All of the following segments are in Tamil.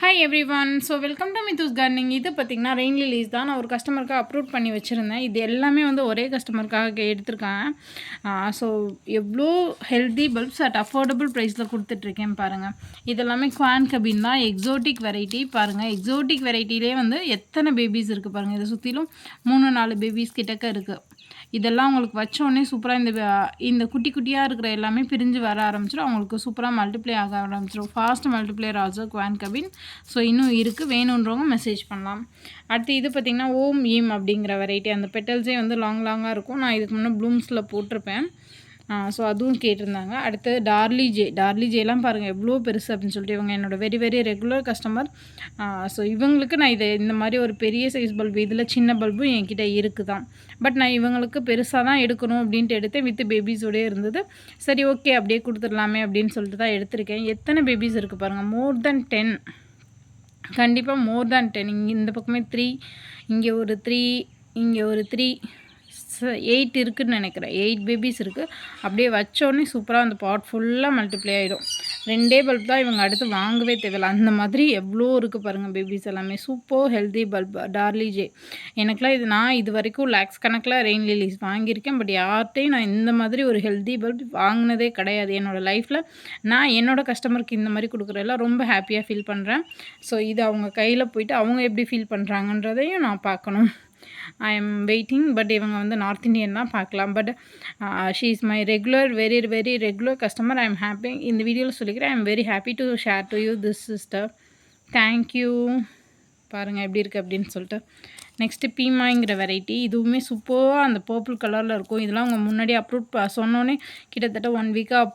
Hi everyone so welcome to Mithu's gardening இது பார்த்திங்கன்னா ரெயின் லிலீஸ் தான் நான் ஒரு கஸ்டமருக்காக அப்ரூவ் பண்ணி வச்சுருந்தேன். இது எல்லாமே வந்து ஒரே கஸ்டமருக்காக எடுத்திருக்கேன். ஸோ எவ்வளோ ஹெல்தி பல்ப்ஸ் அட் அஃபோர்டபுள் ப்ரைஸில் கொடுத்துட்ருக்கேன் பாருங்கள் இதெல்லாமே குவான் கபின் தான். எக்ஸோட்டிக் வெரைட்டி பாருங்கள் எக்ஸோட்டிக் வெரைட்டிலே வந்து எத்தனை பேபிஸ் இருக்குது பாருங்கள் இதை சுற்றிலும் மூணு நாலு பேபிஸ் கிட்டக்க இருக்குது இதெல்லாம் உங்களுக்கு வச்சோடனே சூப்பராக இந்த இந்த குட்டி குட்டியாக இருக்கிற எல்லாமே பிரிஞ்சு வர ஆரம்பிச்சிடும் அவங்களுக்கு சூப்பராக மல்டிப்ளை ஆக ஆரம்பிச்சிடும் ஃபாஸ்ட் மல்டிப்ளேயர் ஆல்சோ குவான் கபின் ஸோ இன்னும் இருக்குது வேணுன்றவங்க மெசேஜ் பண்ணலாம். அடுத்து இது பார்த்திங்கன்னா ஓம் ஈம் அப்படிங்கிற வெரைட்டி அந்த பெட்டல்ஸே வந்து லாங் லாங்காக இருக்கும். நான் இதுக்கு முன்னே ப்ளூம்ஸில் போட்டிருப்பேன். ஸோ அதுவும் கேட்டிருந்தாங்க. அடுத்து டார்லி ஜே டார்லி ஜேலாம் பாருங்கள் எவ்வளோ பெருசு அப்படின்னு சொல்லிட்டு இவங்க என்னோடய very very regular customer so இவங்களுக்கு நான் இதை இந்த மாதிரி ஒரு பெரிய சைஸ் பல்பு இதில் சின்ன பல்பும் என்கிட்ட இருக்குது தான் பட் நான் இவங்களுக்கு பெருசாக தான் எடுக்கணும் அப்படின்ட்டு எடுத்தேன். வித் பேபிஸோடய இருந்தது. சரி ஓகே அப்படியே கொடுத்துடலாமே அப்படின்னு சொல்லிட்டு தான் எடுத்திருக்கேன். எத்தனை பேபிஸ் இருக்குது பாருங்கள் மோர் தென் டென் கண்டிப்பாக மோர் தேன் டென் இங்கே இந்த பக்கமே த்ரீ இங்கே ஒரு த்ரீ இங்கே ஒரு த்ரீ எயிட் இருக்குதுன்னு நினைக்கிறேன். எயிட் பேபிஸ் இருக்குது அப்படியே வச்சோடனே சூப்பராக அந்த பாட் ஃபுல்லாக மல்டிப்ளை ஆகிடும் ரெண்டே பல்ப் தான் இவங்க அடுத்து வாங்கவே தேவையில்ல. அந்த மாதிரி எவ்வளோ இருக்குது பாருங்கள் பேபிஸ் எல்லாமே. சூப்பர் ஹெல்தி பல்ப் டார்லி ஜே எனக்குலாம் இது நான் இது வரைக்கும் லேக்ஸ் கணக்கில் ரெயின் லிலிஸ் வாங்கியிருக்கேன். பட் யார்கிட்டையும் நான் இந்த மாதிரி ஒரு ஹெல்தி பல்ப் வாங்கினதே கிடையாது. என்னோடய லைஃப்பில் நான் என்னோடய கஸ்டமருக்கு இந்த மாதிரி கொடுக்குறதெல்லாம் ரொம்ப ஹாப்பியாக ஃபீல் பண்ணுறேன் ஸோ இது அவங்க கையில் போயிட்டு அவங்க எப்படி ஃபீல் பண்ணுறாங்கன்றதையும் நான் பார்க்கணும். ஐ எம் வெயிட்டிங் பட் இவங்க வந்து நார்த் இந்தியன் தான் பார்க்கலாம். But she is my regular very very regular customer I am happy இந்த வீடியோவில் சொல்லிக்கிறேன். I am very happy to share to you this sister thank you பாருங்கள் எப்படி இருக்குது அப்படின்னு சொல்லிட்டு. நெக்ஸ்ட்டு பீமாங்கிற வெரைட்டி இதுவுமே சூப்பராக அந்த பர்பிள் கலரில் இருக்கும். இதெல்லாம் அவங்க முன்னாடி அப்ரூவ் சொன்னோன்னே கிட்டத்தட்ட ஒன் வீக்காக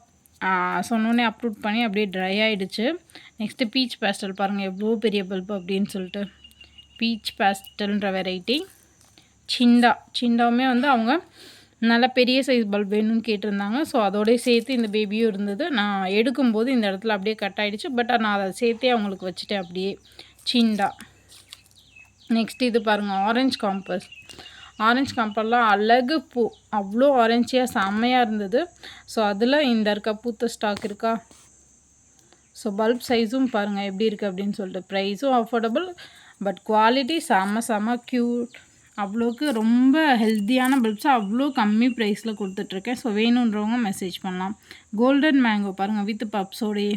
சொன்னோன்னே அப்ரூவ் பண்ணி அப்படியே ட்ரை ஆகிடுச்சு நெக்ஸ்ட்டு பீச் பேஸ்டல் பாருங்கள் எவ்வளோ பெரிய பல்பு அப்படின்னு சொல்லிட்டு. பீச் பேஸ்டல்ன்ற வெரைட்டி. சிண்டா. சிண்டாவுமே வந்து அவங்க நல்ல பெரிய சைஸ் பல்ப் வேணும்னு கேட்டிருந்தாங்க. ஸோ அதோடய சேர்த்து இந்த பேபியும் இருந்தது. நான் எடுக்கும்போது இந்த இடத்துல அப்படியே கட் ஆகிடுச்சு பட் நான் அதை சேர்த்தே அவங்களுக்கு வச்சுட்டேன் அப்படியே. சிண்டா. நெக்ஸ்ட் இது பாருங்கள் ஆரஞ்ச் காம்பஸ் ஆரஞ்சு காம்பர்லாம் அழகு பூ. அவ்வளோ ஆரஞ்சியாக செம்மையாக இருந்தது. ஸோ அதில் இந்த இருக்கா பூத்த ஸ்டாக் இருக்கா? ஸோ பல்ப் சைஸும் பாருங்கள் எப்படி இருக்குது அப்படின்னு சொல்லிட்டு. ப்ரைஸும் அஃபோர்டபுள் பட் குவாலிட்டி செம்ம செம க்யூட் அவ்வளோக்கு ரொம்ப ஹெல்த்தியான பல்ப்ஸ் அவ்வளோ கம்மி ப்ரைஸில் கொடுத்துட்ருக்கேன் ஸோ வேணுன்றவங்க மெசேஜ் பண்ணலாம். கோல்டன் மேங்கோ பாருங்கள் வித் பப்ஸோடையே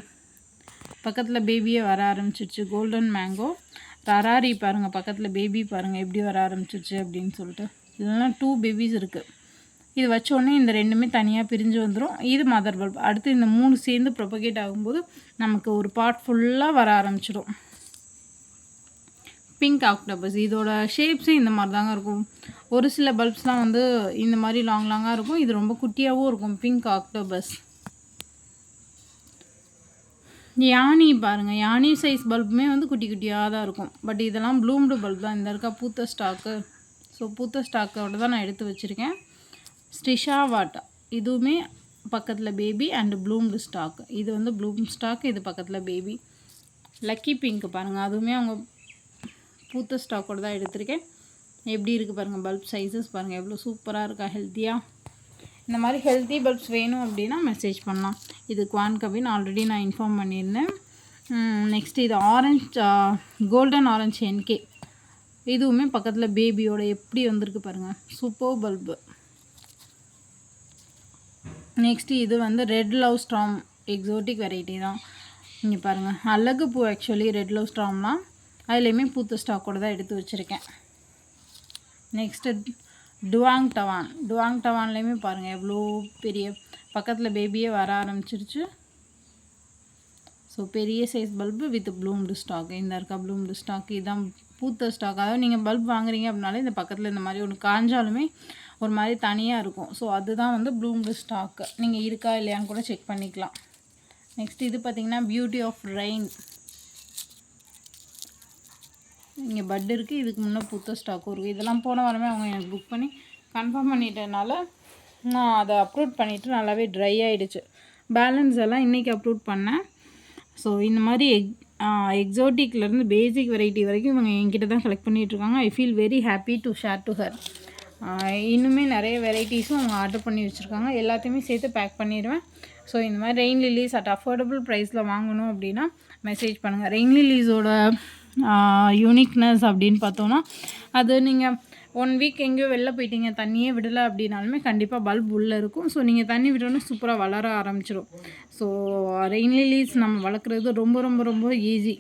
பக்கத்தில் பேபியே வர ஆரம்பிச்சிருச்சு. கோல்டன் மேங்கோ ரராரி பாருங்கள் பக்கத்தில் பேபி பாருங்கள் எப்படி வர ஆரம்பிச்சிருச்சு அப்படின்னு சொல்லிட்டு. இதெல்லாம் டூ பேபிஸ் இருக்குது இது வச்சோடனே இந்த ரெண்டுமே தனியாக பிரிஞ்சு வந்துடும் இது மதர் பல்ப் அடுத்து இந்த மூணு சேர்ந்து ப்ரொபகேட் ஆகும்போது நமக்கு ஒரு பார்ட் ஃபுல்லாக வர ஆரம்பிச்சிடும் பிங்க் ஆக்டோபஸ் இதோட ஷேப்ஸும் இந்த மாதிரி தாங்க இருக்கும். ஒரு சில பல்ப்ஸ்லாம் வந்து இந்த மாதிரி லாங் லாங்காக இருக்கும். இது ரொம்ப குட்டியாகவும் இருக்கும் பிங்க் ஆக்டோபஸ் யானி பாருங்கள் யானி சைஸ் பல்புமே வந்து குட்டி குட்டியாக தான் இருக்கும். பட் இதெல்லாம் ப்ளூம்டு பல்ப் தான். இந்த இருக்கா பூத்த ஸ்டாக்கு ஸோ பூத்த ஸ்டாக்கோட தான் நான் எடுத்து வச்சுருக்கேன். ஸ்டிஷா வாட்டா இதுவுமே பக்கத்தில் பேபி அண்டு ப்ளூம்டு ஸ்டாக் இது வந்து ப்ளூம் ஸ்டாக் இது பக்கத்தில் பேபி லக்கி பிங்க் பாருங்கள் அதுவுமே அவங்க பூத்த ஸ்டாக்கோடு தான் எடுத்திருக்கேன். எப்படி இருக்குது பாருங்கள் பல்ப் சைஸஸ் பாருங்கள் எவ்வளோ சூப்பராக இருக்கா ஹெல்த்தியாக இந்த மாதிரி ஹெல்த்தி பல்ப்ஸ் வேணும் அப்படின்னா மெசேஜ் பண்ணலாம். இது குவான் கபின்னு ஆல்ரெடி நான் இன்ஃபார்ம் பண்ணியிருந்தேன். நெக்ஸ்ட் இது ஆரஞ்ச் கோல்டன் ஆரஞ்ச் என்கே இதுவுமே பக்கத்தில் பேபியோட எப்படி வந்திருக்கு பாருங்கள் சூப்பர் பல்பு நெக்ஸ்ட்டு இது வந்து red love storm exotic variety தான். இங்கே பாருங்கள் அழகு பூ ஆக்சுவலி ரெட் லவ் ஸ்ட்ராம்லாம் அதுலேயுமே பூத்த ஸ்டாக்கோடு தான் எடுத்து வச்சுருக்கேன். நெக்ஸ்ட்டு டுவாங் டவான் டுவாங் டவான்லேயுமே பாருங்கள் எவ்வளோ பெரிய பக்கத்தில் பேபியே வர ஆரம்பிச்சிருச்சு. ஸோ பெரிய size bulb with bloomed stock இந்த இருக்கா ப்ளூம்டு ஸ்டாக் இதுதான் பூத்த ஸ்டாக் அதாவது நீங்கள் பல்ப் வாங்குறீங்க அப்படின்னாலே இந்த பக்கத்தில் இந்த மாதிரி ஒன்று காஞ்சாலுமே ஒரு மாதிரி தனியாக இருக்கும். ஸோ அதுதான் வந்து ப்ளூம்டு ஸ்டாக்கு நீங்கள் இருக்கா இல்லையான்னு கூட செக் பண்ணிக்கலாம். நெக்ஸ்ட் இது பார்த்திங்கன்னா பியூட்டி ஆஃப் ரெயின் இங்கே பட் இருக்குது இதுக்கு முன்னே புத்த ஸ்டாக்கும் இருக்குது இதெல்லாம் போன வாரமே அவங்க எனக்கு புக் பண்ணி கன்ஃபார்ம் பண்ணிட்டனால நான் அதை அப்லோட் பண்ணிவிட்டு நல்லாவே ட்ரை ஆகிடுச்சு பேலன்ஸ் எல்லாம் இன்றைக்கி அப்லோட் பண்ணேன். ஸோ இந்த மாதிரி எக் எக்ஸோட்டிக்லேருந்து பேசிக் வெரைட்டி வரைக்கும் இவங்க என்கிட்ட தான் செலக்ட் பண்ணிகிட்ருக்காங்க I feel very happy to share to her இன்னுமே நிறைய வெரைட்டிஸும் அவங்க ஆர்டர் பண்ணி வச்சுருக்காங்க. எல்லாத்தையுமே சேர்த்து பேக் பண்ணிடுவேன். ஸோ இந்த மாதிரி ரெயின் லில்லிஸ் அட் அஃபோர்டபுள் ப்ரைஸில் வாங்கணும் அப்படின்னா மெசேஜ் பண்ணுங்கள் ரெயின் லிலீஸோட யூனிக்னஸ் அப்படின்னு பார்த்தோன்னா அது நீங்கள் ஒன் வீக் எங்கேயோ வெளில போயிட்டீங்க தண்ணியே விடலை அப்படின்னாலுமே கண்டிப்பாக பல்ப் உள்ளே இருக்கும். ஸோ நீங்கள் தண்ணி விடணும்னு சூப்பராக வளர ஆரம்பிச்சிடும் ஸோ ரெயின் லிலீஸ் நம்ம வளர்க்குறது ரொம்ப ரொம்ப ரொம்ப easy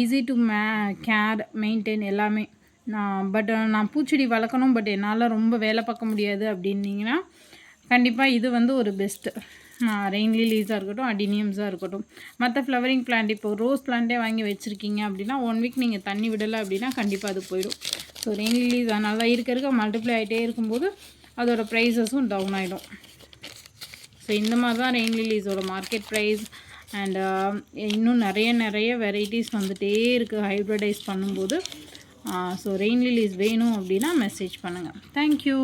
easy to may care maintain எல்லாமே. நான் பட் நான் பூச்செடி வளர்க்கணும் பட் என்னால் ரொம்ப வேலை பார்க்க முடியாது அப்படின்னீங்கன்னா கண்டிப்பாக இது வந்து ஒரு பெஸ்ட்டு ரெயின் லிலீஸாக இருக்கட்டும் அடினியம்ஸாக இருக்கட்டும். மற்ற ஃப்ளவரிங் பிளான்ட் இப்போ ரோஸ் பிளான்ட்டே வாங்கி வச்சுருக்கீங்க அப்படின்னா ஒன் வீக் நீங்கள் தண்ணி விடலை அப்படின்னா கண்டிப்பாக அது போயிடும். ஸோ ரெயின் லிலீஸ் அதனால தான் இருக்க இருக்க மல்டிப்ளை ஆகிட்டே இருக்கும்போது அதோடய ப்ரைஸஸும் டவுன் ஆகிடும் ஸோ இந்த மாதிரி தான் ரெயின் லிலீஸோட மார்க்கெட் ப்ரைஸ் அண்ட் இன்னும் நிறைய நிறைய வெரைட்டிஸ் வந்துகிட்டே இருக்குது ஹைப்ரிடைஸ் பண்ணும்போது. ஸோ ரெயின் லிலீஸ் வேணும் அப்படின்னா மெசேஜ் பண்ணுங்கள் தேங்க்யூ